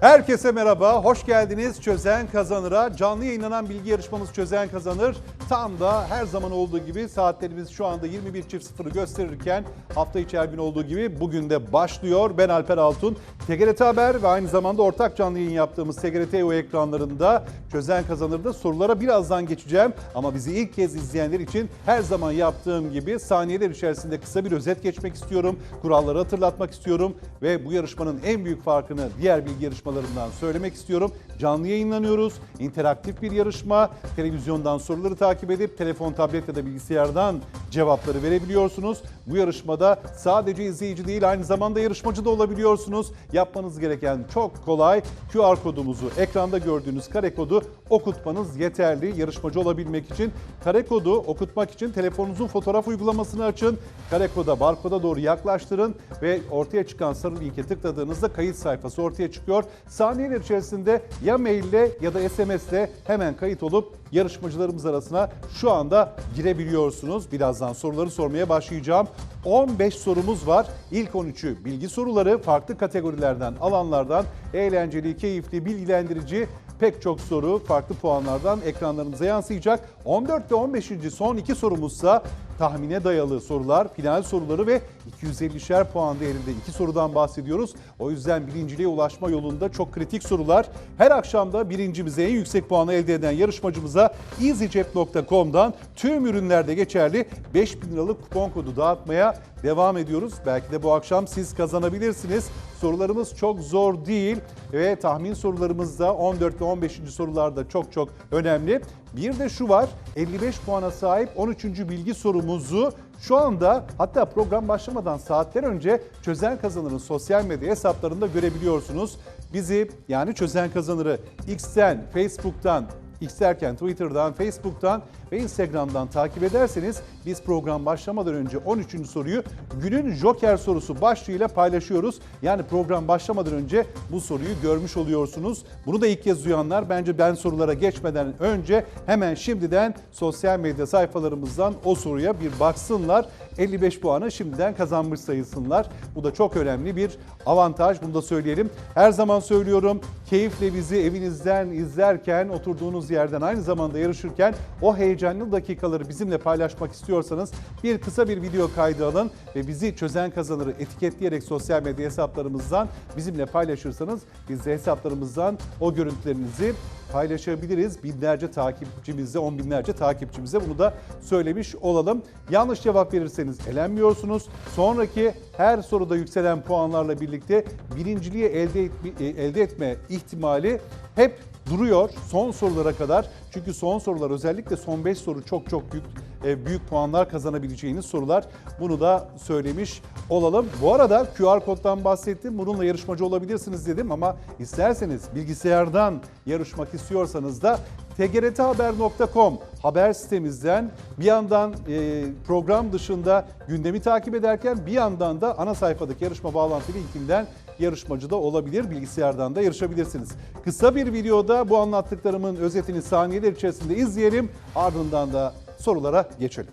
Herkese merhaba, hoş geldiniz Çözen Kazanır'a. Canlı yayınlanan bilgi yarışmamız Çözen Kazanır. Tam da her zaman olduğu gibi saatlerimiz şu anda 21.00'ı gösterirken hafta içi her gün olduğu gibi bugün de başlıyor. Ben Alper Altun. TGRT Haber ve aynı zamanda ortak canlı yayın yaptığımız TGRT EU ekranlarında Çözen Kazanır'da sorulara birazdan geçeceğim. Ama bizi ilk kez izleyenler için her zaman yaptığım gibi saniyeler içerisinde kısa bir özet geçmek istiyorum. Kuralları hatırlatmak istiyorum ve bu yarışmanın en büyük farkını diğer bilgi yarışmalarından söylemek istiyorum. Canlı yayınlanıyoruz. İnteraktif bir yarışma. Televizyondan soruları takip edip telefon, tablet ya da bilgisayardan cevapları verebiliyorsunuz. Bu yarışmada sadece izleyici değil aynı zamanda yarışmacı da olabiliyorsunuz. Yapmanız gereken çok kolay. QR kodumuzu ekranda gördüğünüz kare kodu okutmanız yeterli yarışmacı olabilmek için. Kare kodu okutmak için telefonunuzun fotoğraf uygulamasını açın. Kare koda barkoda doğru yaklaştırın ve ortaya çıkan sarı linke tıkladığınızda kayıt sayfası ortaya çıkıyor. Saniyeler içerisinde ya maille ya da SMS'le hemen kayıt olup yarışmacılarımız arasına şu anda girebiliyorsunuz. Birazdan soruları sormaya başlayacağım. 15 sorumuz var. İlk 13'ü bilgi soruları farklı kategorilerden, alanlardan eğlenceli, keyifli, bilgilendirici pek çok soru farklı puanlardan ekranlarımıza yansıyacak. 14 ve 15. son iki sorumuzsa tahmine dayalı sorular, final soruları ve 250'şer puan değerinde iki sorudan bahsediyoruz. O yüzden birinciliğe ulaşma yolunda çok kritik sorular. Her akşam da birincimize en yüksek puanı elde eden yarışmacımıza easycep.com'dan tüm ürünlerde geçerli 5000 liralık kupon kodu dağıtmaya devam ediyoruz. Belki de bu akşam siz kazanabilirsiniz. Sorularımız çok zor değil ve tahmin sorularımız da 14 ve 15. sorularda çok çok önemli. Bir de şu var 55 puana sahip 13. bilgi sorumuzu şu anda hatta program başlamadan saatler önce Çözen Kazanır'ın sosyal medya hesaplarında görebiliyorsunuz. Bizi yani Çözen Kazanır'ı X'ten, Facebook'tan, X derken Twitter'dan, Facebook'tan ve Instagram'dan takip ederseniz biz program başlamadan önce 13. soruyu günün Joker sorusu başlığıyla paylaşıyoruz. Yani program başlamadan önce bu soruyu görmüş oluyorsunuz. Bunu da ilk kez duyanlar bence ben sorulara geçmeden önce hemen şimdiden sosyal medya sayfalarımızdan o soruya bir baksınlar. 55 puanı şimdiden kazanmış sayılsınlar. Bu da çok önemli bir avantaj. Bunu da söyleyelim. Her zaman söylüyorum. Keyifle bizi evinizden izlerken, oturduğunuz yerden aynı zamanda yarışırken o heyecanlı dakikaları bizimle paylaşmak istiyorsanız bir kısa bir video kaydı alın ve bizi çözen kazanırı etiketleyerek sosyal medya hesaplarımızdan bizimle paylaşırsanız biz de hesaplarımızdan o görüntülerinizi paylaşabiliriz. Binlerce takipçimize, on binlerce takipçimize bunu da söylemiş olalım. Yanlış cevap verirseniz elenmiyorsunuz. Sonraki her soruda yükselen puanlarla birlikte birinciliği elde, etme, elde etme ihtimali hep duruyor son sorulara kadar. Çünkü son sorular özellikle son 5 soru çok çok büyük e, büyük puanlar kazanabileceğiniz sorular. Bunu da söylemiş olalım. Bu arada QR koddan bahsettim. Bununla yarışmacı olabilirsiniz dedim ama isterseniz bilgisayardan yarışmak istiyorsanız da tgrthaber.com haber sitemizden bir yandan e, program dışında gündemi takip ederken bir yandan da ana sayfadaki yarışma bağlantı linkinden yarışmacı da olabilir. Bilgisayardan da yarışabilirsiniz. Kısa bir videoda bu anlattıklarımın özetini saniyeler içerisinde izleyelim. Ardından da sorulara geçelim.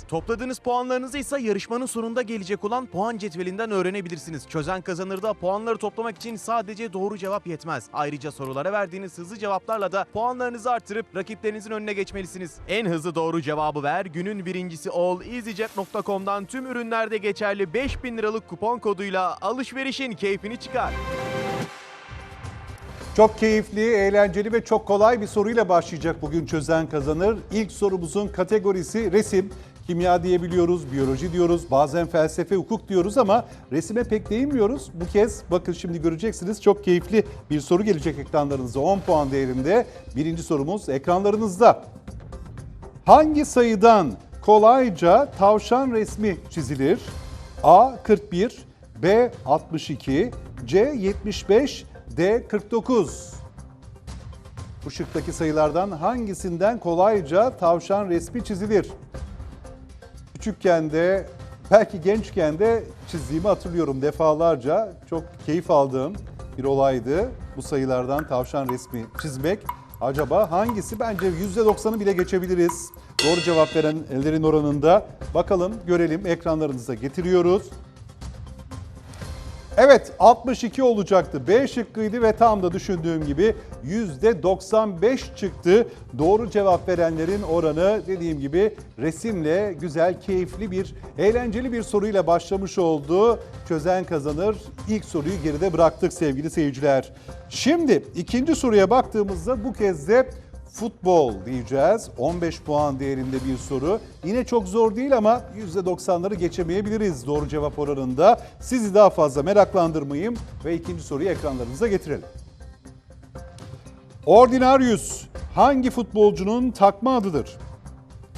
Topladığınız puanlarınızı ise yarışmanın sonunda gelecek olan puan cetvelinden öğrenebilirsiniz. Çözen kazanırda puanları toplamak için sadece doğru cevap yetmez. Ayrıca sorulara verdiğiniz hızlı cevaplarla da puanlarınızı artırıp rakiplerinizin önüne geçmelisiniz. En hızlı doğru cevabı ver. Günün birincisi ol. EasyJet.com'dan tüm ürünlerde geçerli 5000 liralık kupon koduyla alışverişin keyfini çıkar. Çok keyifli, eğlenceli ve çok kolay bir soruyla başlayacak bugün çözen kazanır. İlk sorumuzun kategorisi resim. Kimya diyebiliyoruz, biyoloji diyoruz, bazen felsefe, hukuk diyoruz ama resime pek değinmiyoruz. Bu kez bakın şimdi göreceksiniz çok keyifli bir soru gelecek ekranlarınıza 10 puan değerinde. Birinci sorumuz ekranlarınızda. Hangi sayıdan kolayca tavşan resmi çizilir? A 41, B 62, C 75, D 49. Bu sayılardan hangisinden kolayca tavşan resmi çizilir? Küçükken de belki gençken de çizdiğimi hatırlıyorum defalarca. Çok keyif aldığım bir olaydı bu sayılardan tavşan resmi çizmek. Acaba hangisi? Bence %90'ı bile geçebiliriz. Doğru cevap verenlerin oranında. Bakalım görelim ekranlarınıza getiriyoruz. Evet 62 olacaktı. B şıkkıydı ve tam da düşündüğüm gibi %95 çıktı. Doğru cevap verenlerin oranı dediğim gibi resimle güzel, keyifli bir, eğlenceli bir soruyla başlamış oldu. Çözen kazanır. İlk soruyu geride bıraktık sevgili seyirciler. Şimdi ikinci soruya baktığımızda bu kez de futbol diyeceğiz. 15 puan değerinde bir soru. Yine çok zor değil ama %90'ları geçemeyebiliriz doğru cevap oranında. Sizi daha fazla meraklandırmayayım ve ikinci soruyu ekranlarınıza getirelim. Ordinarius hangi futbolcunun takma adıdır?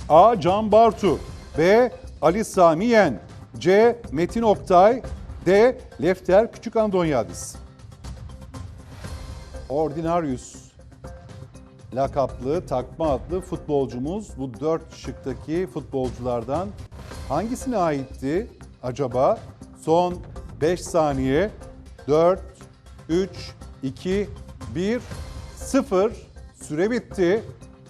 A. Can Bartu B. Ali Sami Yen C. Metin Oktay D. Lefter Küçük Andonyadis Ordinarius lakaplı, takma adlı futbolcumuz bu dört şıktaki futbolculardan hangisine aitti acaba? Son 5 saniye 4, 3, 2, 1, 0 süre bitti.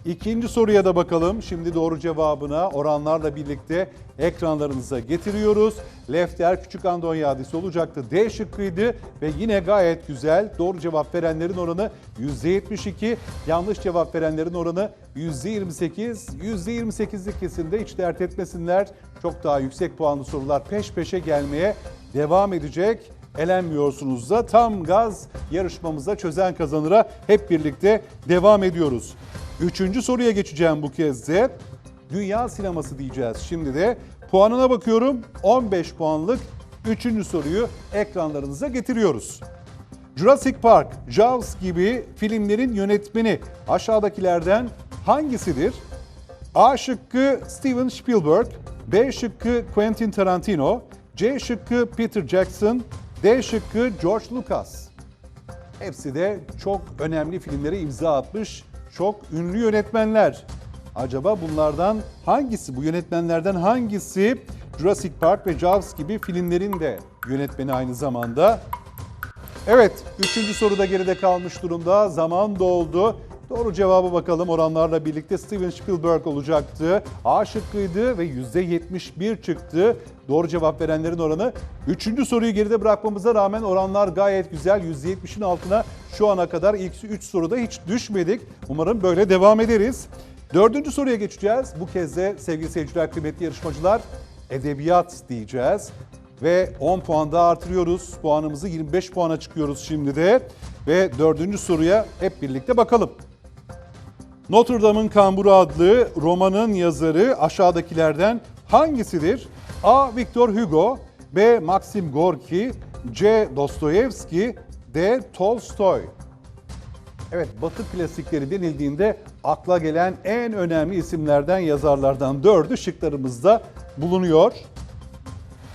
İkinci soruya da bakalım. Şimdi doğru cevabına oranlarla birlikte ekranlarınıza getiriyoruz. Lefter Küçük Andonyadis olacaktı. D şıkkıydı ve yine gayet güzel. Doğru cevap verenlerin oranı %72, yanlış cevap verenlerin oranı %28. %28'lik kesimde hiç dert etmesinler. Çok daha yüksek puanlı sorular peş peşe gelmeye devam edecek elenmiyorsunuz da tam gaz yarışmamıza çözen kazanıra hep birlikte devam ediyoruz. Üçüncü soruya geçeceğim bu kez de. Dünya sineması diyeceğiz. Şimdi de puanına bakıyorum. 15 puanlık üçüncü soruyu ekranlarınıza getiriyoruz. Jurassic Park, Jaws gibi filmlerin yönetmeni aşağıdakilerden hangisidir? A şıkkı Steven Spielberg, B şıkkı Quentin Tarantino, C şıkkı Peter Jackson, D şıkkı George Lucas. Hepsi de çok önemli filmlere imza atmış, çok ünlü yönetmenler. Acaba bunlardan hangisi, bu yönetmenlerden hangisi Jurassic Park ve Jaws gibi filmlerin de yönetmeni aynı zamanda? Evet, üçüncü soruda geride kalmış durumda. Zaman doldu. Doğru cevaba bakalım. Oranlarla birlikte Steven Spielberg olacaktı. A şıkkıydı ve %71 çıktı. Doğru cevap verenlerin oranı. Üçüncü soruyu geride bırakmamıza rağmen oranlar gayet güzel. %70'in altına şu ana kadar ilk 3 soruda hiç düşmedik. Umarım böyle devam ederiz. Dördüncü soruya geçeceğiz. Bu kez de sevgili seyirciler, kıymetli yarışmacılar edebiyat diyeceğiz ve 10 puan daha artırıyoruz. Puanımızı 25 puana çıkıyoruz şimdi de ve dördüncü soruya hep birlikte bakalım. Notre Dame'ın Kamburu adlı romanın yazarı aşağıdakilerden hangisidir? A. Victor Hugo B. Maxim Gorki C. Dostoyevski D. Tolstoy Evet, Batı klasikleri denildiğinde akla gelen en önemli isimlerden, yazarlardan dördü şıklarımızda bulunuyor.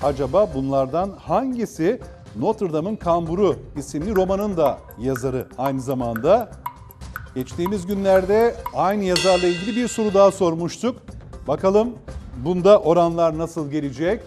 Acaba bunlardan hangisi Notre Dame'ın Kamburu isimli romanın da yazarı aynı zamanda? Geçtiğimiz günlerde aynı yazarla ilgili bir soru daha sormuştuk. Bakalım bunda oranlar nasıl gelecek?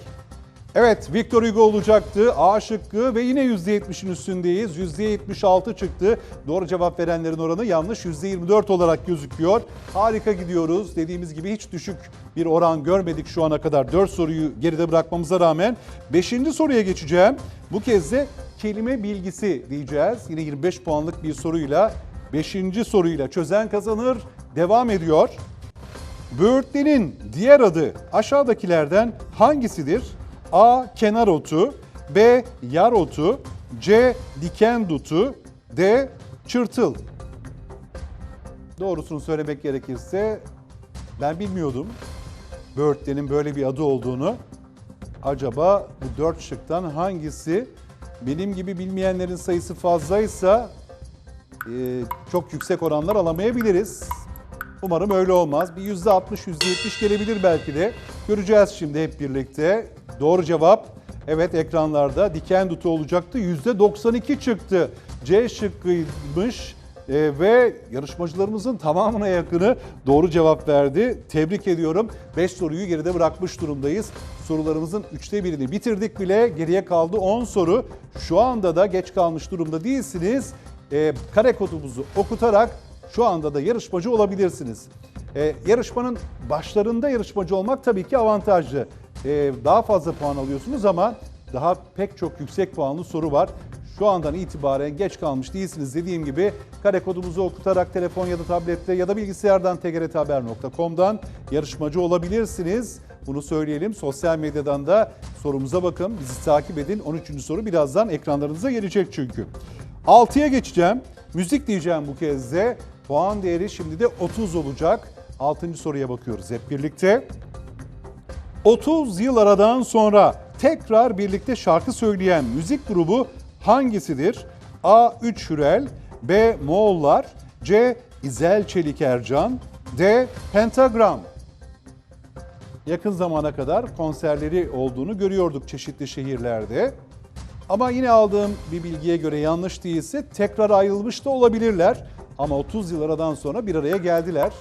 Evet Victor Hugo olacaktı. A şıkkı ve yine %70'in üstündeyiz. %76 çıktı. Doğru cevap verenlerin oranı yanlış %24 olarak gözüküyor. Harika gidiyoruz. Dediğimiz gibi hiç düşük bir oran görmedik şu ana kadar. 4 soruyu geride bırakmamıza rağmen. 5. soruya geçeceğim. Bu kez de kelime bilgisi diyeceğiz. Yine 25 puanlık bir soruyla 5. soruyla çözen kazanır. Devam ediyor. Böğürtlenin diğer adı aşağıdakilerden hangisidir? A. Kenar otu B. Yar otu C. Diken dutu D. Çırtıl Doğrusunu söylemek gerekirse ben bilmiyordum böğürtlenin böyle bir adı olduğunu. Acaba bu dört şıktan hangisi benim gibi bilmeyenlerin sayısı fazlaysa e, çok yüksek oranlar alamayabiliriz. Umarım öyle olmaz. Bir %60, %70 gelebilir belki de. Göreceğiz şimdi hep birlikte. Doğru cevap Evet ekranlarda diken dutu olacaktı. %92 çıktı. C şıkkıymış. Ee, ve yarışmacılarımızın tamamına yakını doğru cevap verdi. Tebrik ediyorum. 5 soruyu geride bırakmış durumdayız. Sorularımızın üçte birini bitirdik bile. Geriye kaldı 10 soru. Şu anda da geç kalmış durumda değilsiniz. Ee, kare kodumuzu okutarak şu anda da yarışmacı olabilirsiniz. Ee, yarışmanın başlarında yarışmacı olmak tabii ki avantajlı. Ee, daha fazla puan alıyorsunuz ama daha pek çok yüksek puanlı soru var. Şu andan itibaren geç kalmış değilsiniz dediğim gibi kare kodumuzu okutarak telefon ya da tablette ya da bilgisayardan tgrthaber.com'dan yarışmacı olabilirsiniz. Bunu söyleyelim. Sosyal medyadan da sorumuza bakın. Bizi takip edin. 13. soru birazdan ekranlarınıza gelecek çünkü. 6'ya geçeceğim. Müzik diyeceğim bu kez de. Puan değeri şimdi de 30 olacak. 6. soruya bakıyoruz hep birlikte. 30 yıl aradan sonra tekrar birlikte şarkı söyleyen müzik grubu hangisidir? A. Üç Hürel B. Moğollar C. İzel Çelik Ercan D. Pentagram Yakın zamana kadar konserleri olduğunu görüyorduk çeşitli şehirlerde. Ama yine aldığım bir bilgiye göre yanlış değilse tekrar ayrılmış da olabilirler. Ama 30 yıl aradan sonra bir araya geldiler.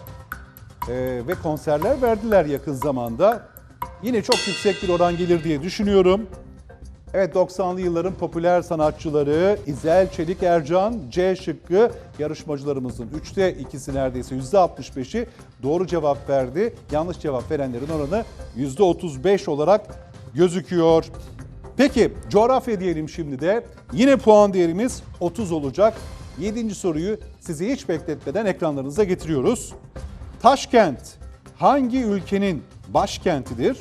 Ee, ve konserler verdiler yakın zamanda. Yine çok yüksek bir oran gelir diye düşünüyorum. Evet 90'lı yılların popüler sanatçıları İzel Çelik Ercan, C şıkkı yarışmacılarımızın 3'te ikisi neredeyse %65'i doğru cevap verdi. Yanlış cevap verenlerin oranı %35 olarak gözüküyor. Peki coğrafya diyelim şimdi de. Yine puan değerimiz 30 olacak. 7. soruyu sizi hiç bekletmeden ekranlarınıza getiriyoruz. Taşkent hangi ülkenin başkentidir?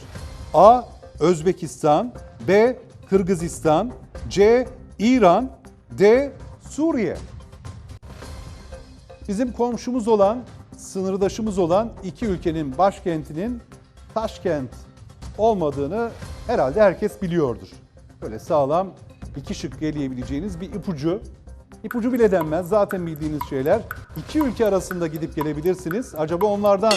A. Özbekistan B. Kırgızistan C. İran D. Suriye Bizim komşumuz olan, sınırdaşımız olan iki ülkenin başkentinin Taşkent olmadığını herhalde herkes biliyordur. Böyle sağlam iki şık eleyebileceğiniz bir ipucu. İpucu bile denmez zaten bildiğiniz şeyler. İki ülke arasında gidip gelebilirsiniz. Acaba onlardan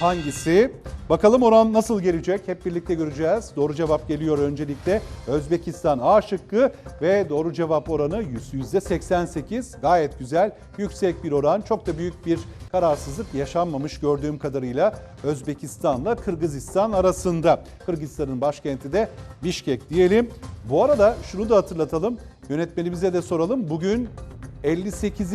hangisi? Bakalım oran nasıl gelecek? Hep birlikte göreceğiz. Doğru cevap geliyor öncelikle. Özbekistan A şıkkı ve doğru cevap oranı %88. Gayet güzel, yüksek bir oran. Çok da büyük bir kararsızlık yaşanmamış gördüğüm kadarıyla Özbekistan'la Kırgızistan arasında. Kırgızistan'ın başkenti de Bişkek diyelim. Bu arada şunu da hatırlatalım. Yönetmenimize de soralım. Bugün 58.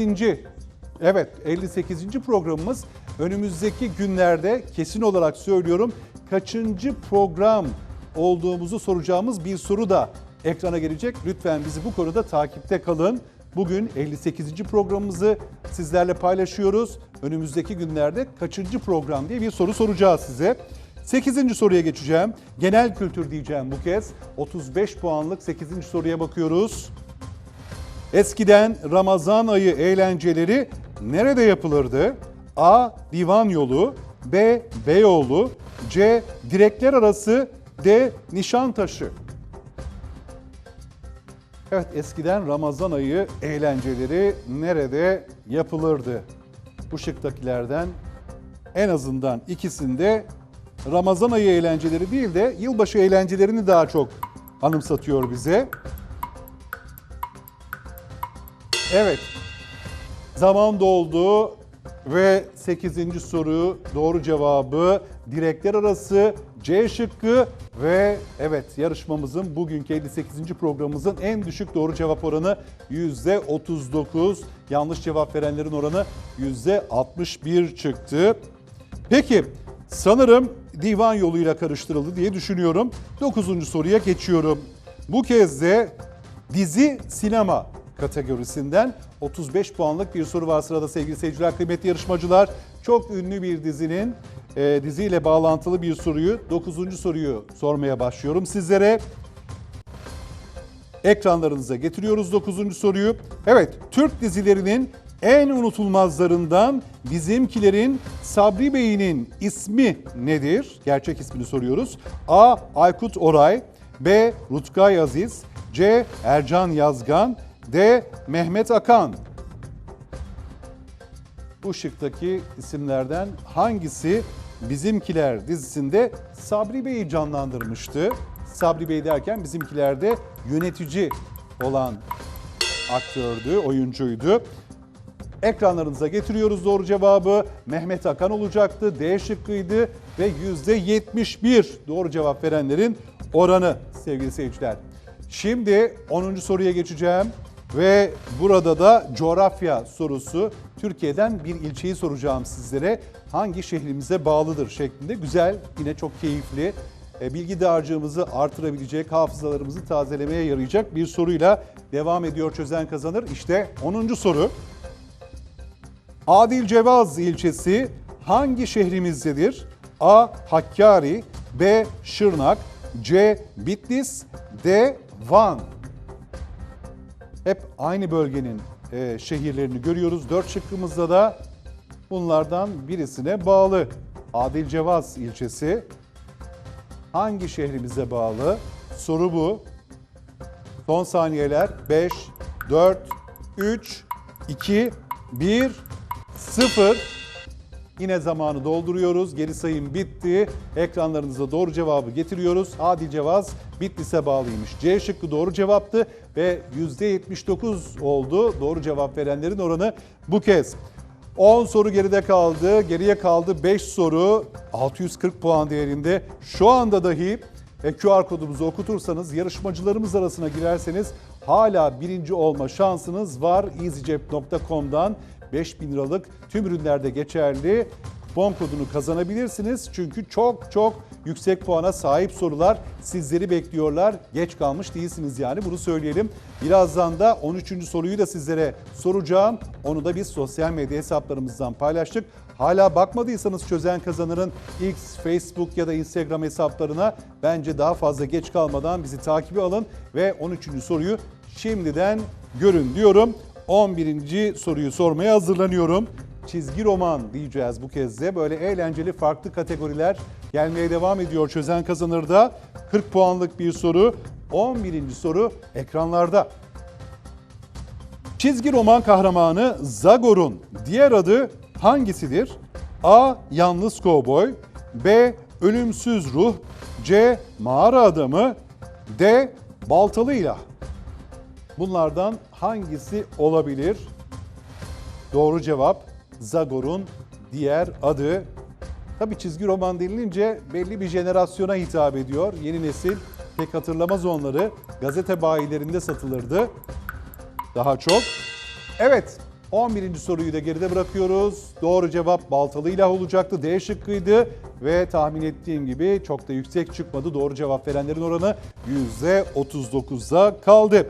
Evet 58. programımız önümüzdeki günlerde kesin olarak söylüyorum kaçıncı program olduğumuzu soracağımız bir soru da ekrana gelecek. Lütfen bizi bu konuda takipte kalın. Bugün 58. programımızı sizlerle paylaşıyoruz. Önümüzdeki günlerde kaçıncı program diye bir soru soracağız size. 8. soruya geçeceğim. Genel kültür diyeceğim bu kez. 35 puanlık 8. soruya bakıyoruz. Eskiden Ramazan ayı eğlenceleri nerede yapılırdı? A. Divan yolu B. Beyoğlu C. Direkler arası D. Nişantaşı Evet eskiden Ramazan ayı eğlenceleri nerede yapılırdı? Bu şıktakilerden en azından ikisinde Ramazan ayı eğlenceleri değil de yılbaşı eğlencelerini daha çok anımsatıyor bize. Evet. Zaman doldu ve 8. soru doğru cevabı direkler arası C şıkkı ve evet yarışmamızın bugünkü 58. programımızın en düşük doğru cevap oranı %39. Yanlış cevap verenlerin oranı %61 çıktı. Peki sanırım divan yoluyla karıştırıldı diye düşünüyorum. 9. soruya geçiyorum. Bu kez de dizi sinema kategorisinden 35 puanlık bir soru var sırada sevgili seyirciler, kıymetli yarışmacılar. Çok ünlü bir dizinin e, diziyle bağlantılı bir soruyu, 9. soruyu sormaya başlıyorum sizlere. Ekranlarınıza getiriyoruz 9. soruyu. Evet, Türk dizilerinin en unutulmazlarından bizimkilerin Sabri Bey'in ismi nedir? Gerçek ismini soruyoruz. A. Aykut Oray B. Rutkay Aziz C. Ercan Yazgan D. Mehmet Akan bu şıktaki isimlerden hangisi Bizimkiler dizisinde Sabri Bey'i canlandırmıştı? Sabri Bey derken bizimkilerde yönetici olan aktördü, oyuncuydu. Ekranlarınıza getiriyoruz doğru cevabı. Mehmet Akan olacaktı. D şıkkıydı ve %71 doğru cevap verenlerin oranı sevgili seyirciler. Şimdi 10. soruya geçeceğim ve burada da coğrafya sorusu. Türkiye'den bir ilçeyi soracağım sizlere. Hangi şehrimize bağlıdır şeklinde. Güzel, yine çok keyifli. e, Bilgi dağarcığımızı artırabilecek, hafızalarımızı tazelemeye yarayacak bir soruyla devam ediyor çözen kazanır. İşte 10. soru. Adil Cevaz ilçesi hangi şehrimizdedir? A. Hakkari B. Şırnak C. Bitlis D. Van Hep aynı bölgenin e, şehirlerini görüyoruz. Dört şıkkımızda da bunlardan birisine bağlı. Adil Cevaz ilçesi hangi şehrimize bağlı? Soru bu. Son saniyeler 5, 4, 3, 2, 1, 0. Yine zamanı dolduruyoruz. Geri sayım bitti. Ekranlarınıza doğru cevabı getiriyoruz. Adil Cevaz Bitlis'e bağlıymış. C şıkkı doğru cevaptı ve %79 oldu. Doğru cevap verenlerin oranı bu kez. 10 soru geride kaldı. Geriye kaldı 5 soru. 640 puan değerinde. Şu anda dahi e, QR kodumuzu okutursanız yarışmacılarımız arasına girerseniz hala birinci olma şansınız var. easycep.com'dan 5000 liralık tüm ürünlerde geçerli kupon kodunu kazanabilirsiniz. Çünkü çok çok yüksek puana sahip sorular sizleri bekliyorlar. Geç kalmış değilsiniz yani bunu söyleyelim. Birazdan da 13. soruyu da sizlere soracağım. Onu da biz sosyal medya hesaplarımızdan paylaştık. Hala bakmadıysanız Çözen Kazanır'ın X, Facebook ya da Instagram hesaplarına bence daha fazla geç kalmadan bizi takibi alın ve 13. soruyu şimdiden görün diyorum. 11. soruyu sormaya hazırlanıyorum. Çizgi roman diyeceğiz bu kez de. Böyle eğlenceli farklı kategoriler gelmeye devam ediyor Çözen Kazanır'da. 40 puanlık bir soru. 11. soru ekranlarda. Çizgi roman kahramanı Zagor'un diğer adı hangisidir? A. Yalnız Kovboy B. Ölümsüz Ruh C. Mağara Adamı D. Baltalı İlah Bunlardan hangisi olabilir? Doğru cevap Zagor'un diğer adı. Tabii çizgi roman denilince belli bir jenerasyona hitap ediyor. Yeni nesil pek hatırlamaz onları. Gazete bayilerinde satılırdı daha çok. Evet 11. soruyu da geride bırakıyoruz. Doğru cevap baltalı ilah olacaktı. D şıkkıydı ve tahmin ettiğim gibi çok da yüksek çıkmadı. Doğru cevap verenlerin oranı %39'a kaldı.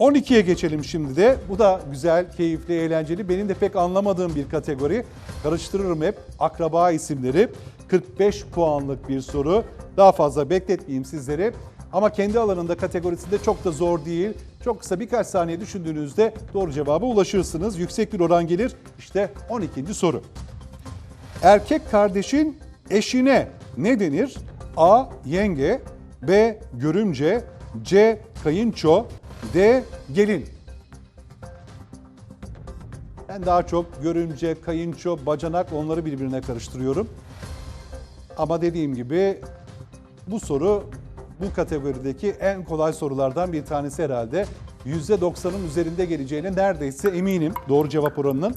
12'ye geçelim şimdi de. Bu da güzel, keyifli, eğlenceli. Benim de pek anlamadığım bir kategori. Karıştırırım hep akraba isimleri. 45 puanlık bir soru. Daha fazla bekletmeyeyim sizleri. Ama kendi alanında kategorisinde çok da zor değil. Çok kısa birkaç saniye düşündüğünüzde doğru cevaba ulaşırsınız. Yüksek bir oran gelir. İşte 12. soru. Erkek kardeşin eşine ne denir? A. Yenge B. Görümce C. Kayınço D. Gelin Ben daha çok görümce, kayınço, bacanak onları birbirine karıştırıyorum. Ama dediğim gibi bu soru bu kategorideki en kolay sorulardan bir tanesi herhalde. %90'ın üzerinde geleceğine neredeyse eminim doğru cevap oranının.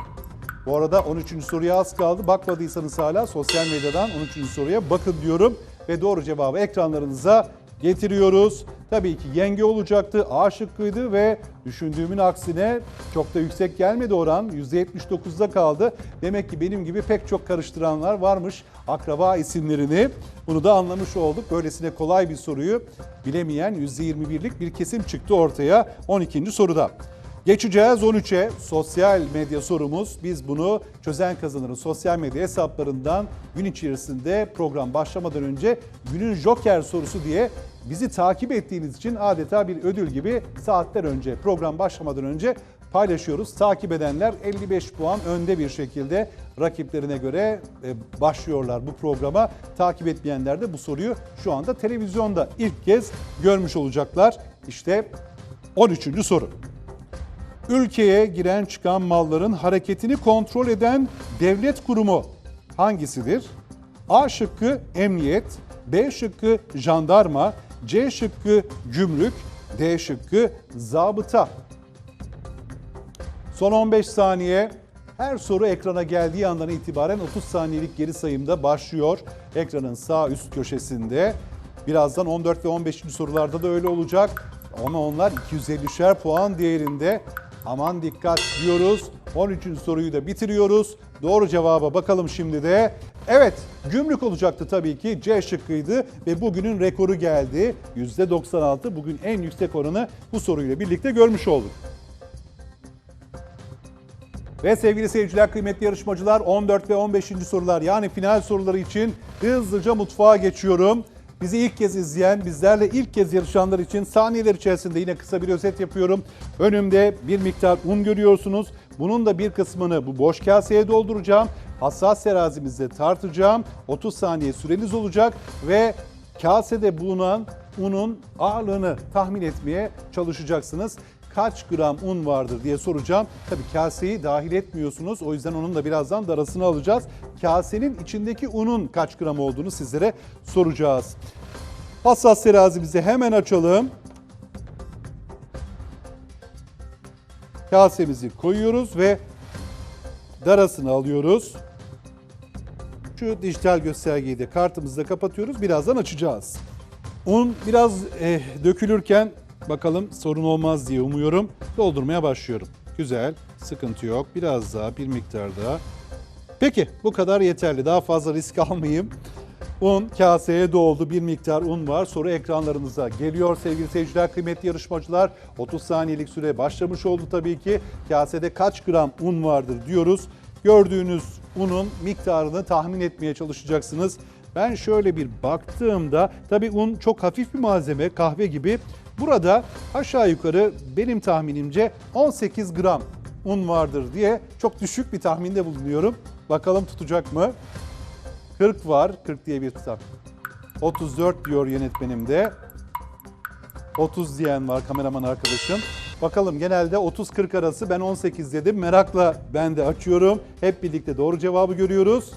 Bu arada 13. soruya az kaldı. Bakmadıysanız hala sosyal medyadan 13. soruya bakın diyorum. Ve doğru cevabı ekranlarınıza getiriyoruz. Tabii ki yenge olacaktı, A şıkkıydı ve düşündüğümün aksine çok da yüksek gelmedi oran. %79'da kaldı. Demek ki benim gibi pek çok karıştıranlar varmış akraba isimlerini. Bunu da anlamış olduk. Böylesine kolay bir soruyu bilemeyen %21'lik bir kesim çıktı ortaya 12. soruda. Geçeceğiz 13'e sosyal medya sorumuz. Biz bunu çözen kazanırın sosyal medya hesaplarından gün içerisinde program başlamadan önce günün joker sorusu diye bizi takip ettiğiniz için adeta bir ödül gibi saatler önce program başlamadan önce paylaşıyoruz. Takip edenler 55 puan önde bir şekilde rakiplerine göre e, başlıyorlar bu programa. Takip etmeyenler de bu soruyu şu anda televizyonda ilk kez görmüş olacaklar. İşte 13. soru. Ülkeye giren çıkan malların hareketini kontrol eden devlet kurumu hangisidir? A şıkkı emniyet, B şıkkı jandarma, C şıkkı gümrük, D şıkkı zabıta. Son 15 saniye. Her soru ekrana geldiği andan itibaren 30 saniyelik geri sayımda başlıyor. Ekranın sağ üst köşesinde. Birazdan 14 ve 15. sorularda da öyle olacak. Ama onlar 250'şer puan değerinde. Aman dikkat diyoruz. 13. soruyu da bitiriyoruz. Doğru cevaba bakalım şimdi de. Evet, gümrük olacaktı tabii ki. C şıkkıydı ve bugünün rekoru geldi. %96 bugün en yüksek oranı bu soruyla birlikte görmüş olduk. Ve sevgili seyirciler, kıymetli yarışmacılar 14 ve 15. sorular yani final soruları için hızlıca mutfağa geçiyorum. Bizi ilk kez izleyen, bizlerle ilk kez yarışanlar için saniyeler içerisinde yine kısa bir özet yapıyorum. Önümde bir miktar un görüyorsunuz. Bunun da bir kısmını bu boş kaseye dolduracağım. Hassas terazimizde tartacağım. 30 saniye süreniz olacak ve kasede bulunan unun ağırlığını tahmin etmeye çalışacaksınız kaç gram un vardır diye soracağım. Tabii kaseyi dahil etmiyorsunuz. O yüzden onun da birazdan darasını alacağız. Kasenin içindeki unun kaç gram olduğunu sizlere soracağız. Hassas terazimizi hemen açalım. Kasemizi koyuyoruz ve darasını alıyoruz. Şu dijital göstergeyi de kartımızda kapatıyoruz. Birazdan açacağız. Un biraz eh, dökülürken bakalım sorun olmaz diye umuyorum. Doldurmaya başlıyorum. Güzel, sıkıntı yok. Biraz daha, bir miktar daha. Peki, bu kadar yeterli. Daha fazla risk almayayım. Un kaseye doldu. Bir miktar un var. Soru ekranlarınıza geliyor sevgili seyirciler, kıymetli yarışmacılar. 30 saniyelik süre başlamış oldu tabii ki. Kasede kaç gram un vardır diyoruz. Gördüğünüz unun miktarını tahmin etmeye çalışacaksınız. Ben şöyle bir baktığımda tabii un çok hafif bir malzeme kahve gibi. Burada aşağı yukarı benim tahminimce 18 gram un vardır diye çok düşük bir tahminde bulunuyorum. Bakalım tutacak mı? 40 var. 40 diye bir kitap. 34 diyor yönetmenim de. 30 diyen var kameraman arkadaşım. Bakalım genelde 30-40 arası ben 18 dedim. Merakla ben de açıyorum. Hep birlikte doğru cevabı görüyoruz.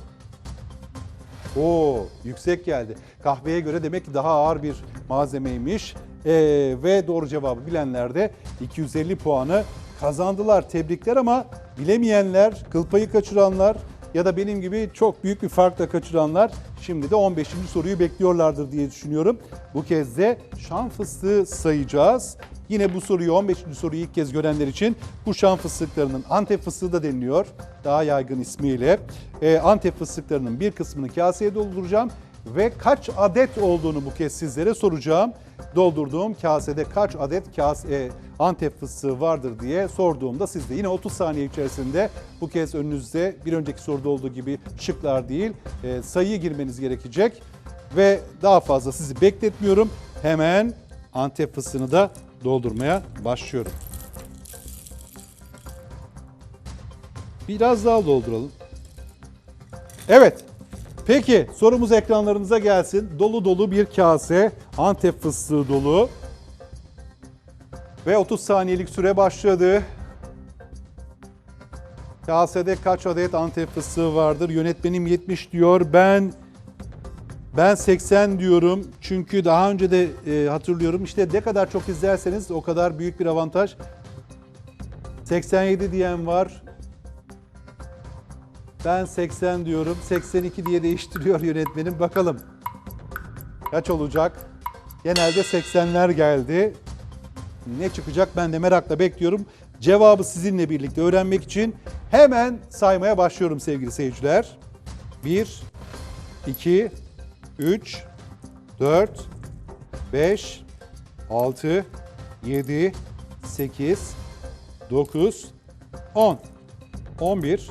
Oo yüksek geldi. Kahveye göre demek ki daha ağır bir malzemeymiş. Ee, ve doğru cevabı bilenler de 250 puanı kazandılar. Tebrikler ama bilemeyenler, kıl payı kaçıranlar ya da benim gibi çok büyük bir farkla kaçıranlar şimdi de 15. soruyu bekliyorlardır diye düşünüyorum. Bu kez de şan fıstığı sayacağız. Yine bu soruyu 15. soruyu ilk kez görenler için bu şan fıstıklarının Antep fıstığı da deniliyor. Daha yaygın ismiyle. Ee, Antep fıstıklarının bir kısmını kaseye dolduracağım ve kaç adet olduğunu bu kez sizlere soracağım. Doldurduğum kasede kaç adet kase, Antep fıstığı vardır diye sorduğumda siz de yine 30 saniye içerisinde bu kez önünüzde bir önceki soruda olduğu gibi şıklar değil e, sayıyı girmeniz gerekecek. Ve daha fazla sizi bekletmiyorum. Hemen Antep fıstığını da doldurmaya başlıyorum. Biraz daha dolduralım. Evet. Peki sorumuz ekranlarınıza gelsin. Dolu dolu bir kase Antep fıstığı dolu. Ve 30 saniyelik süre başladı. Kasede kaç adet Antep fıstığı vardır? Yönetmenim 70 diyor. Ben ben 80 diyorum. Çünkü daha önce de e, hatırlıyorum. İşte ne kadar çok izlerseniz o kadar büyük bir avantaj. 87 diyen var. Ben 80 diyorum. 82 diye değiştiriyor yönetmenim. Bakalım kaç olacak? Genelde 80'ler geldi. Ne çıkacak ben de merakla bekliyorum. Cevabı sizinle birlikte öğrenmek için hemen saymaya başlıyorum sevgili seyirciler. 1, 2, 3, 4, 5, 6, 7, 8, 9, 10, 11,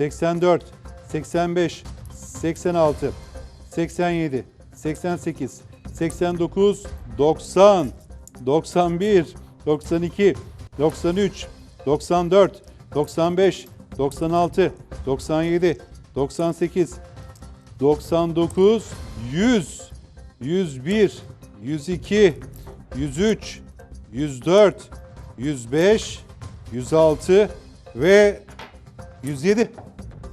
84, 85, 86, 87, 88, 89, 90, 91, 92, 93, 94, 95, 96, 97, 98, 99, 100, 101, 102, 103, 104, 105, 106 ve 107.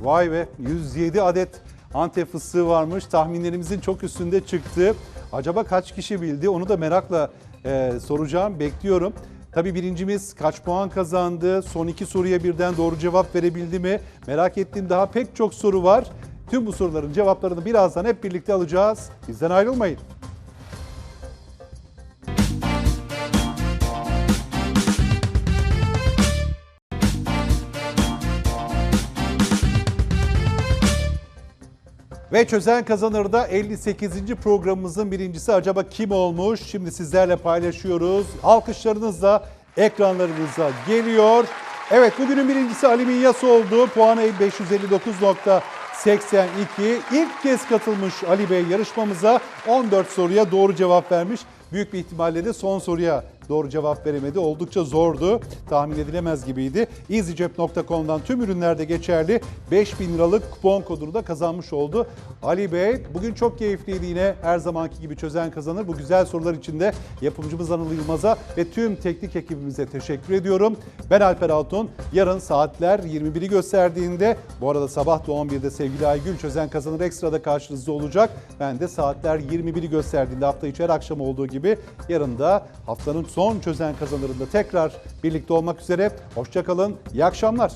Vay be 107 adet Antep fıstığı varmış. Tahminlerimizin çok üstünde çıktı. Acaba kaç kişi bildi? Onu da merakla e, soracağım. Bekliyorum. Tabii birincimiz kaç puan kazandı? Son iki soruya birden doğru cevap verebildi mi? Merak ettiğim daha pek çok soru var. Tüm bu soruların cevaplarını birazdan hep birlikte alacağız. Bizden ayrılmayın. Ve Çözen Kazanır'da 58. programımızın birincisi acaba kim olmuş? Şimdi sizlerle paylaşıyoruz. Alkışlarınız da ekranlarınıza geliyor. Evet bugünün birincisi Ali Minyas oldu. Puanı 559.82. İlk kez katılmış Ali Bey yarışmamıza 14 soruya doğru cevap vermiş. Büyük bir ihtimalle de son soruya doğru cevap veremedi. Oldukça zordu. Tahmin edilemez gibiydi. EasyCep.com'dan tüm ürünlerde geçerli 5000 liralık kupon kodunu da kazanmış oldu. Ali Bey bugün çok keyifliydi yine her zamanki gibi çözen kazanır. Bu güzel sorular için de yapımcımız Anıl Yılmaz'a ve tüm teknik ekibimize teşekkür ediyorum. Ben Alper Altun. Yarın saatler 21'i gösterdiğinde bu arada sabah da 11'de sevgili Aygül çözen kazanır ekstrada karşınızda olacak. Ben de saatler 21'i gösterdiğinde hafta içi her akşam olduğu gibi yarın da haftanın son çözen kazanırında tekrar birlikte olmak üzere. Hoşçakalın. İyi akşamlar.